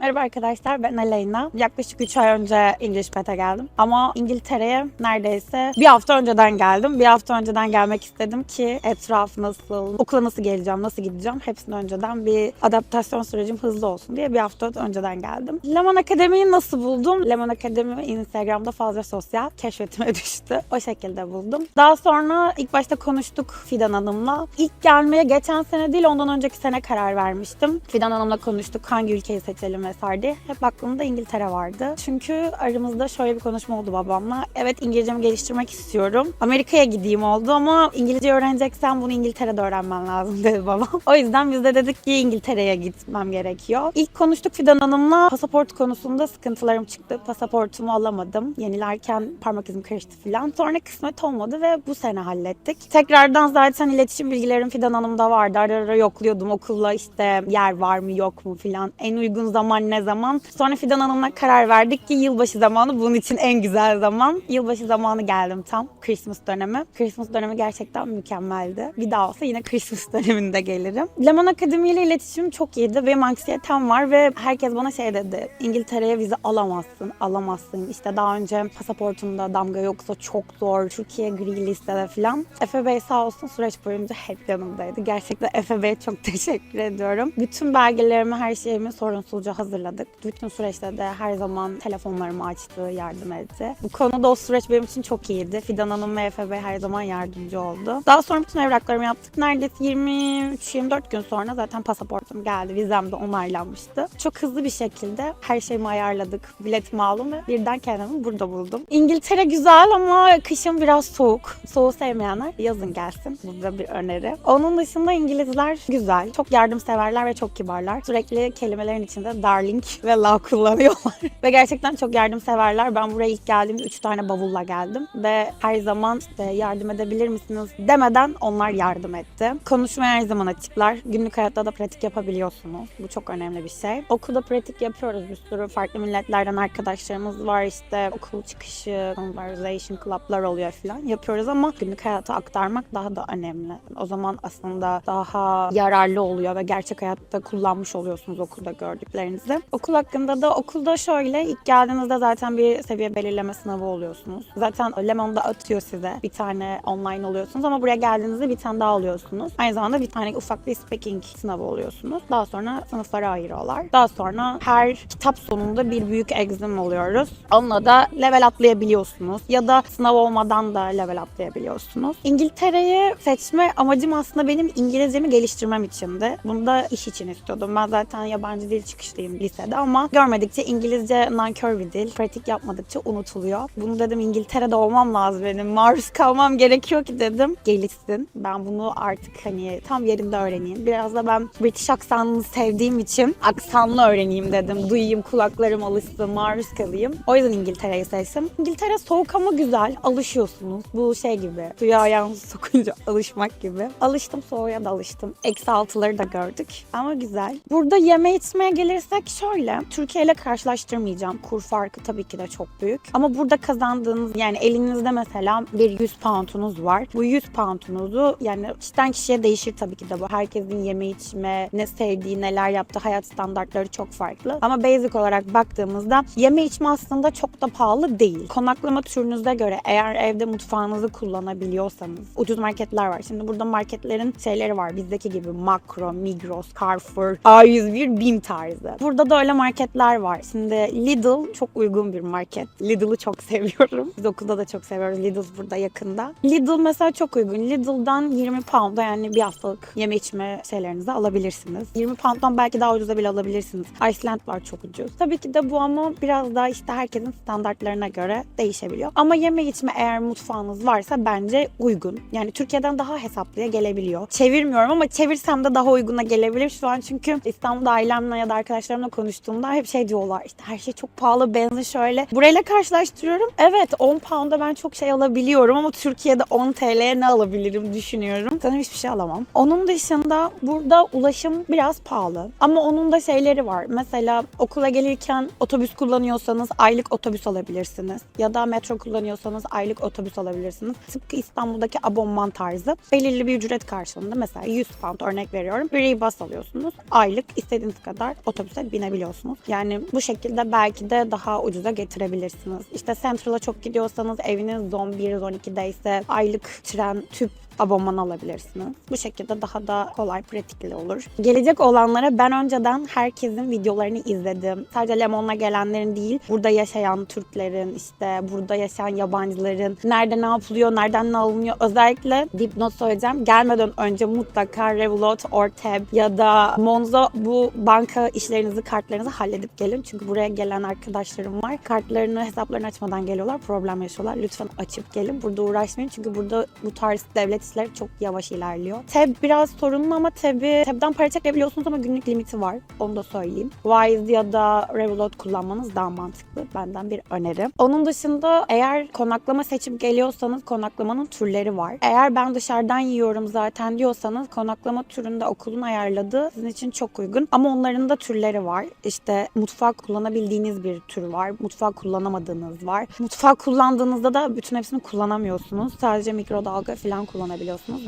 Merhaba arkadaşlar ben Aleyna. Yaklaşık 3 ay önce İngiliz Pet'e geldim. Ama İngiltere'ye neredeyse bir hafta önceden geldim. Bir hafta önceden gelmek istedim ki etraf nasıl, okula nasıl geleceğim, nasıl gideceğim hepsini önceden bir adaptasyon sürecim hızlı olsun diye bir hafta önceden geldim. Leman Akademi'yi nasıl buldum? Leman Akademi Instagram'da fazla sosyal keşfetime düştü. O şekilde buldum. Daha sonra ilk başta konuştuk Fidan Hanım'la. İlk gelmeye geçen sene değil ondan önceki sene karar vermiştim. Fidan Hanım'la konuştuk hangi ülkeyi seçelim diye. Hep aklımda İngiltere vardı. Çünkü aramızda şöyle bir konuşma oldu babamla. Evet İngilizcemi geliştirmek istiyorum. Amerika'ya gideyim oldu ama İngilizce öğreneceksen bunu İngiltere'de öğrenmen lazım dedi babam. O yüzden biz de dedik ki İngiltere'ye gitmem gerekiyor. İlk konuştuk Fidan Hanım'la pasaport konusunda sıkıntılarım çıktı. Pasaportumu alamadım. Yenilerken parmak izim karıştı falan. Sonra kısmet olmadı ve bu sene hallettik. Tekrardan zaten iletişim bilgilerim Fidan Hanım'da vardı. Ara ara yokluyordum okulla işte yer var mı yok mu falan. En uygun zaman ne zaman. Sonra Fidan Hanım'la karar verdik ki yılbaşı zamanı bunun için en güzel zaman. Yılbaşı zamanı geldim tam. Christmas dönemi. Christmas dönemi gerçekten mükemmeldi. Bir daha olsa yine Christmas döneminde gelirim. Leman Akademi ile iletişim çok iyiydi. Benim anksiyetem var ve herkes bana şey dedi. İngiltere'ye vize alamazsın, alamazsın. İşte daha önce pasaportumda damga yoksa çok zor. Türkiye gri listede falan. Efe Bey sağ olsun süreç boyunca hep yanımdaydı. Gerçekten Efe Bey'e çok teşekkür ediyorum. Bütün belgelerimi, her şeyimi sorunsuzca hazırladık. Bütün süreçte de her zaman telefonlarımı açtı, yardım etti. Bu konuda o süreç benim için çok iyiydi. Fidan Hanım ve Efe Bey her zaman yardımcı oldu. Daha sonra bütün evraklarımı yaptık. Neredeyse 23-24 gün sonra zaten pasaportum geldi. Vizem de onaylanmıştı. Çok hızlı bir şekilde her şeyimi ayarladık. Biletimi aldım ve birden kendimi burada buldum. İngiltere güzel ama kışın biraz soğuk. Soğuğu sevmeyenler yazın gelsin. Bu da bir öneri. Onun dışında İngilizler güzel. Çok yardımseverler ve çok kibarlar. Sürekli kelimelerin içinde darling ve love kullanıyorlar. ve gerçekten çok yardımseverler. Ben buraya ilk geldiğimde 3 tane bavulla geldim. Ve her zaman işte yardım edebilir misiniz demeden onlar yardım etti. Konuşmaya her zaman açıklar. Günlük hayatta da pratik yapabiliyorsunuz. Bu çok önemli bir şey. Okulda pratik yapıyoruz. Bir sürü farklı milletlerden arkadaşlarımız var. İşte okul çıkışı, conversation club'lar oluyor falan yapıyoruz ama günlük hayata aktarmak daha da önemli. O zaman aslında daha yararlı oluyor ve gerçek hayatta kullanmış oluyorsunuz okulda gördüklerinizi. Okul hakkında da okulda şöyle ilk geldiğinizde zaten bir seviye belirleme sınavı oluyorsunuz. Zaten Lemon'da atıyor size bir tane online oluyorsunuz ama buraya geldiğinizde bir tane daha alıyorsunuz. Aynı zamanda bir tane ufak bir speaking sınavı oluyorsunuz. Daha sonra sınıflara ayırıyorlar. Daha sonra her kitap sonunda bir büyük exam oluyoruz. Onunla da level atlayabiliyorsunuz. Ya da sınav olmadan da level atlayabiliyorsunuz. İngiltere'yi seçme amacım aslında benim İngilizcemi geliştirmem içindi. Bunu da iş için istiyordum. Ben zaten yabancı dil çıkışlıyım lisede ama görmedikçe İngilizce nankör bir dil. Pratik yapmadıkça unutuluyor. Bunu dedim İngiltere'de olmam lazım benim. Maruz kalmam gerekiyor ki dedim. Gelişsin. Ben bunu artık hani tam yerinde öğreneyim. Biraz da ben British aksanını sevdiğim için aksanlı öğreneyim dedim. Duyayım, kulaklarım alışsın, maruz kalayım. O yüzden İngiltere'yi seçtim. İngiltere soğuk ama güzel. Alışıyorsunuz. Bu şey gibi. Suya ayağınızı sokunca alışmak gibi. Alıştım soğuğa da alıştım. Eksi altıları da gördük. Ama güzel. Burada yeme içmeye gelirsek şöyle. Türkiye ile karşılaştırmayacağım. Kur farkı tabii ki de çok büyük. Ama burada kazandığınız yani elinizde mesela bir 100 poundunuz var. Bu 100 poundunuzu yani kişiden kişiye değişir tabii ki de bu. Herkesin yeme içme, ne sevdiği, neler yaptığı hayat standartları çok farklı. Ama basic olarak baktığımızda yeme içme aslında çok da pahalı değil. Konaklama türünüze göre eğer evde mutfağınızı kullanabiliyorsanız ucuz marketler var. Şimdi burada marketlerin şeyleri var. Bizdeki gibi Makro, Migros, Carrefour, A101, BİM tarzı. Burada da öyle marketler var. Şimdi Lidl çok uygun bir market. Lidl'ı çok seviyorum. Biz okulda da çok seviyoruz. Lidl burada yakında. Lidl mesela çok uygun. Lidl'dan 20 pound'a yani bir haftalık yeme içme şeylerinizi alabilirsiniz. 20 pound'dan belki daha ucuza bile alabilirsiniz. Iceland var çok ucuz. Tabii ki de bu ama biraz daha işte herkesin standartlarına göre değişebiliyor. Ama yeme içme eğer mutfağınız varsa bence uygun. Yani Türkiye'den daha hesaplıya gelebiliyor. Çevirmiyorum ama çevirsem de daha uyguna gelebilir şu an çünkü İstanbul'da ailemle ya da arkadaşlarımla konuştuğumda hep şey diyorlar işte her şey çok pahalı benzin şöyle. Burayla karşılaştırıyorum. Evet 10 pound'a ben çok şey alabiliyorum ama Türkiye'de 10 TL'ye ne alabilirim düşünüyorum. Sanırım hiçbir şey alamam. Onun dışında burada ulaşım biraz pahalı. Ama onun da şeyleri var. Mesela okula gelirken otobüs kullanıyorsanız aylık otobüs alabilirsiniz. Ya da metro kullanıyorsanız aylık otobüs alabilirsiniz. Tıpkı İstanbul'daki abonman tarzı. Belirli bir ücret karşılığında mesela 100 pound örnek veriyorum. Bir bus alıyorsunuz. Aylık istediğiniz kadar otobüse binebiliyorsunuz. Yani bu şekilde belki de daha ucuza getirebilirsiniz. İşte Central'a çok gidiyorsanız eviniz zone 1, zone 2'de ise aylık tren, tüp abonman alabilirsiniz. Bu şekilde daha da kolay, pratikli olur. Gelecek olanlara ben önceden herkesin videolarını izledim. Sadece Lemon'la gelenlerin değil, burada yaşayan Türklerin, işte burada yaşayan yabancıların nerede ne yapılıyor, nereden ne alınıyor. Özellikle dipnot söyleyeceğim. Gelmeden önce mutlaka Revolut, Orteb ya da Monzo bu banka işlerinizi, kartlarınızı halledip gelin. Çünkü buraya gelen arkadaşlarım var. Kartlarını, hesaplarını açmadan geliyorlar. Problem yaşıyorlar. Lütfen açıp gelin. Burada uğraşmayın. Çünkü burada bu tarz devlet işleri çok yavaş ilerliyor. Teb biraz sorunlu ama Teb'i Teb'den para çekebiliyorsunuz ama günlük limiti var. Onu da söyleyeyim. Wise ya da Revolut kullanmanız daha mantıklı. Benden bir öneri. Onun dışında eğer konaklama seçip geliyorsanız konaklamanın türleri var. Eğer ben dışarıdan yiyorum zaten diyorsanız konaklama türünde okulun ayarladığı sizin için çok uygun. Ama onların da türleri var. İşte mutfak kullanabildiğiniz bir tür var. Mutfak kullanamadığınız var. Mutfak kullandığınızda da bütün hepsini kullanamıyorsunuz. Sadece mikrodalga falan kullanabiliyorsunuz.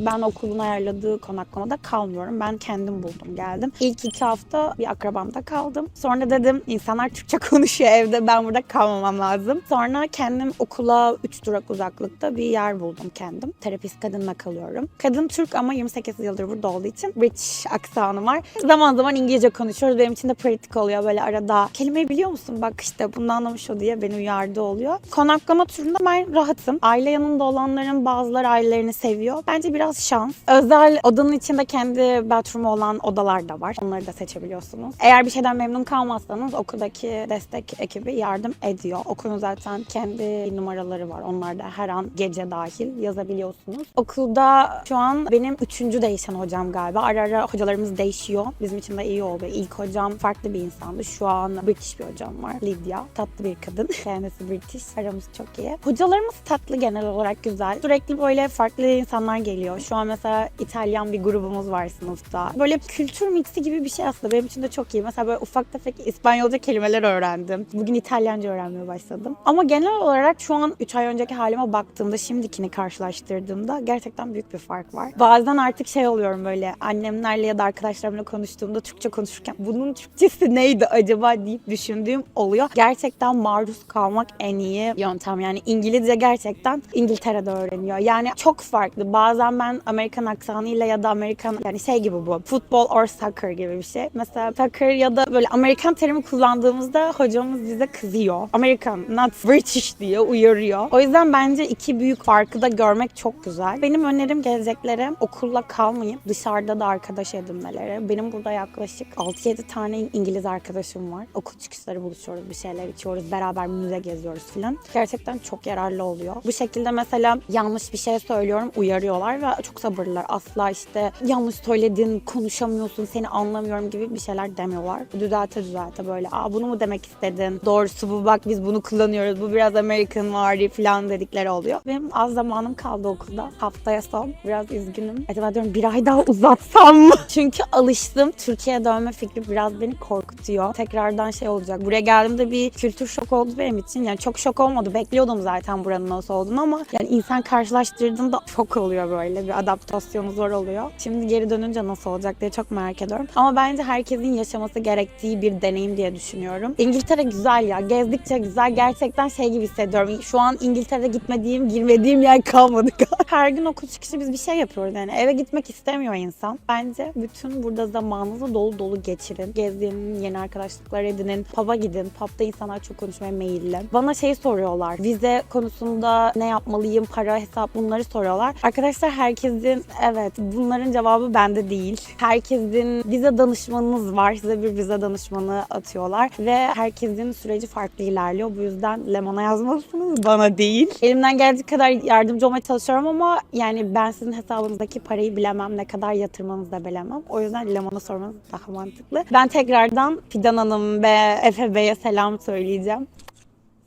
Ben okulun ayarladığı konaklamada kalmıyorum. Ben kendim buldum geldim. İlk iki hafta bir akrabamda kaldım. Sonra dedim insanlar Türkçe konuşuyor evde ben burada kalmamam lazım. Sonra kendim okula 3 durak uzaklıkta bir yer buldum kendim. Terapist kadınla kalıyorum. Kadın Türk ama 28 yıldır burada olduğu için British aksanı var. Zaman zaman İngilizce konuşuyoruz. Benim için de pratik oluyor böyle arada. Kelimeyi biliyor musun? Bak işte bunu anlamış o diye beni uyardı oluyor. Konaklama turunda ben rahatım. Aile yanında olanların bazıları ailelerini seviyor. Bence biraz şans. Özel odanın içinde kendi bathroom'u olan odalar da var. Onları da seçebiliyorsunuz. Eğer bir şeyden memnun kalmazsanız okuldaki destek ekibi yardım ediyor. Okulun zaten kendi numaraları var. Onlar da her an gece dahil yazabiliyorsunuz. Okulda şu an benim üçüncü değişen hocam galiba. Ara ara hocalarımız değişiyor. Bizim için de iyi oldu. İlk hocam farklı bir insandı. Şu an British bir hocam var. Lydia. Tatlı bir kadın. Kendisi British. Aramız çok iyi. Hocalarımız tatlı genel olarak güzel. Sürekli böyle farklı insanlar geliyor. Şu an mesela İtalyan bir grubumuz var sınıfta. Böyle kültür mixi gibi bir şey aslında. Benim için de çok iyi. Mesela böyle ufak tefek İspanyolca kelimeler öğrendim. Bugün İtalyanca öğrenmeye başladım. Ama genel olarak şu an 3 ay önceki halime baktığımda şimdikini karşılaştırdığımda gerçekten büyük bir fark var. Bazen artık şey oluyorum böyle annemlerle ya da arkadaşlarımla konuştuğumda Türkçe konuşurken bunun Türkçesi neydi acaba deyip düşündüğüm oluyor. Gerçekten maruz kalmak en iyi yöntem. Yani İngilizce gerçekten İngiltere'de öğreniyor. Yani çok farklı. Bazen ben Amerikan aksanıyla ya da Amerikan yani şey gibi bu. Futbol or soccer gibi bir şey. Mesela soccer ya da böyle Amerikan terimi kullandığımızda hocamız bize kızıyor. American, not British diye uyarıyor. O yüzden bence iki büyük farkı da görmek çok güzel. Benim önerim geleceklere okulla kalmayıp dışarıda da arkadaş edinmeleri. Benim burada yaklaşık 6-7 tane İngiliz arkadaşım var. Okul çıkışları buluşuyoruz, bir şeyler içiyoruz, beraber müze geziyoruz filan. Gerçekten çok yararlı oluyor. Bu şekilde mesela yanlış bir şey söylüyorum, uyarıyorlar ve çok sabırlılar. Asla işte yanlış söyledin, konuşamıyorsun, seni anlamıyorum gibi bir şeyler demiyorlar. Düzelte düzelte böyle, aa bunu mu demek istedin? Doğrusu bu bak biz bunu kullanıyoruz, bu biraz American vari falan dedikleri oluyor. Benim az zamanım kaldı okulda. Haftaya son. Biraz üzgünüm. Acaba diyorum bir ay daha uzatsam mı? Çünkü alıştım. Türkiye'ye dönme fikri biraz beni korkutuyor. Tekrardan şey olacak. Buraya geldiğimde bir kültür şok oldu benim için. Yani çok şok olmadı. Bekliyordum zaten buranın nasıl olduğunu ama yani insan karşılaştırdığında şok oluyor böyle. Bir adaptasyonu zor oluyor. Şimdi geri dönünce nasıl olacak diye çok merak ediyorum. Ama bence herkesin yaşaması gerektiği bir deneyim diye düşünüyorum. İngiltere güzel ya. Gezdikçe güzel. Gerçekten şey gibi hissediyorum. Şu an İngiltere'de gitmediğim, girmediğim yer kalmadı. Her gün okul çıkışı biz bir şey yapıyoruz yani. Eve gitmek istemiyor insan. Bence bütün burada zamanınızı dolu dolu geçirin. Gezin, yeni arkadaşlıklar edinin. Pub'a gidin. Pub'da insanlar çok konuşmaya meyilli. Bana şey soruyorlar. Vize konusunda ne yapmalıyım, para, hesap bunları soruyorlar. Arkadaşlar herkesin evet bunların cevabı bende değil. Herkesin vize danışmanınız var. Size bir vize danışmanı atıyorlar ve herkesin süreci farklı ilerliyor. Bu yüzden Lemon'a yazmalısınız bana değil. Elimden geldiği kadar yardımcı olmaya çalışıyorum ama yani ben sizin hesabınızdaki parayı bilemem. Ne kadar yatırmanızı da bilemem. O yüzden Lemon'a sormanız daha mantıklı. Ben tekrardan Fidan Hanım ve Efe Bey'e selam söyleyeceğim.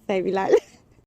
Sevgiler.